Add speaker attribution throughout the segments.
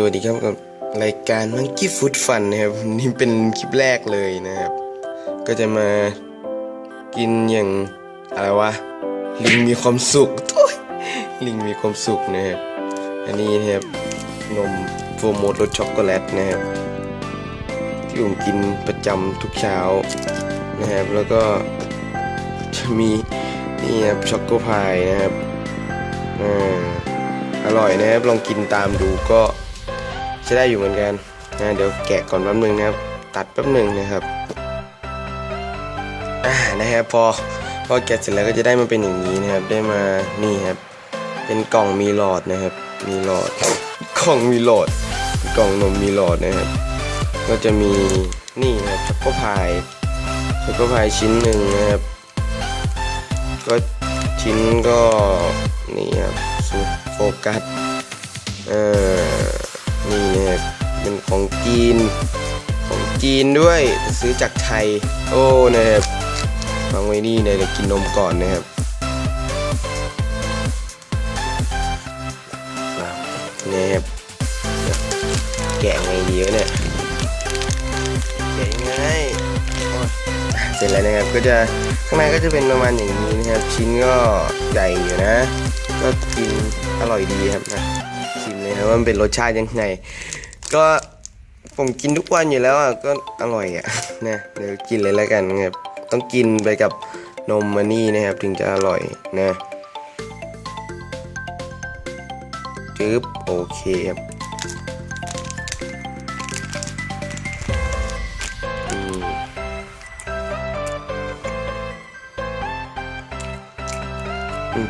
Speaker 1: สวัสดีครับกับรายการ Monkey Food Fun นะครับนี่เป็นคลิปแรกเลยนะครับ ก็จะมากินอย่างอะไรวะลิงมีความสุขโอ้ยลิงมีความสุขนะครับอันนี้นะครับนมโฟโมดรสช็อกโกแลตนะครับที่ผมกินประจำทุกเช้านะครับแล้วก็จะมี นี่ครับช็อกโกพายนะครับออร่อยนะครับลองกินตามดูก็ใช้ได้อยู่เหมือนกันนะเดี๋ยวแกะก่อนแป๊บนึงนะครับ ตัดแป๊บนึงนะครับอ่านะครับพอพอแกะเสร็จแล้วก็จะได้มาเป็นอย่างนี้นะครับ ได้มานี่ครับ เป็นกล่องมีหลอดนะครับ มีหลอดกล่องมีหลอด กล่องนมมีหลอดนะครับ ก็จะมีนี่นะครับช็อกโกพายช็อกโกพายชิ้นหนึ่งนะครับ ก็ชิ้นก็นี่ครับสุดโฟกัสเอ่อนี่เนะครับเป็นของจีน ของจีนด้วยซื้อจากไทย โอ้นะครับฟังไว้นี่เลยเดี๋ยกินนมก่อนนะครับนี่ครับแกะไงดีวะเนี่ย เสร็จแล้วนะครับ ก็จะข้างในก็จะเป็นประมาณอย่างนี้นะครับ ชิ้นก็ใหญ่อยู่นะ ก็กินอร่อยดีครับนะชิมเลยครับว่ามันเป็นรสชาติยังไง ก็ผมกินทุกวันอยู่แล้วอะก็อร่อยอะนะเดี๋ยวกินเลยแล้วกันครับต้องกินไปกับนมมันนี่นะครับ ถึงจะอร่อยนะจึ๊บโอเคครับ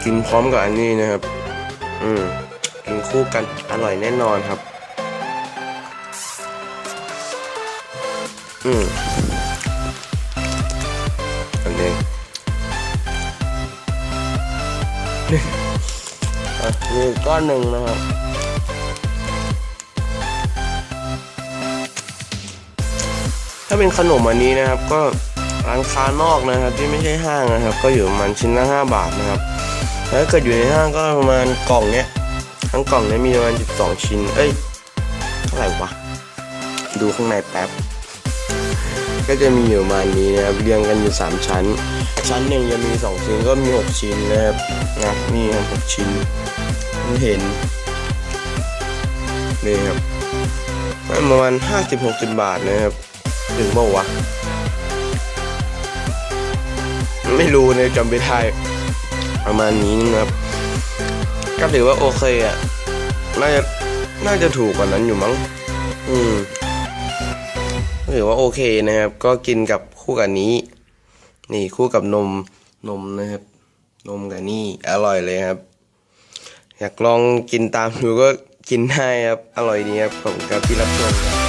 Speaker 1: กินพร้อมกับอันนี้นะครับ อืมกินคู่กันอร่อยแน่นอนครับ อืมอันนี้อะมีอีกก้อนหนึ่งนะครับถ้าเป็นขนมอันนี้นะครับก็ร้านค้านอกนะครับ ที่ไม่ใช่ห้างนะครับ ก็อยู่ประมาณชิ้นละ5บาทนะครับ ถ้าเกิดอยู่ในห้างก็ประมาณกล่องเนี้ยทั้งกล่องเนี้ยมีประมาณ 12 ชิ้น เอ้ยเท่าไหร่วะ ดูข้างในแป๊บ ก็จะมีอยู่ประมาณนี้นะครับเรียงกันอยู่ 3 ชั้น ชั้นหนึ่งจะมี 2 ชิ้นก็มี 6 ชิ้นนะครับนะนี่ครับ6ชิ้นเห็นนี่ครับประมาณ 50-60 บาทนะครับถึงเมื่อวะ ไม่รู้เลยจำไม่ได้ ประมาณนี้นะครับก็ถือว่าโอเคอะน่าจะน่าจะถูกกว่านั้นอยู่มั้ง อืมถือว่าโอเคนะครับ ก็กินกับคู่กับนี้ นี่คู่กับนมนมนะครับ นมกับนี่อร่อยเลยครับ อยากลองกินตามดูก็กินได้ครับ อร่อยดีครับผมกับที่รับชมครับ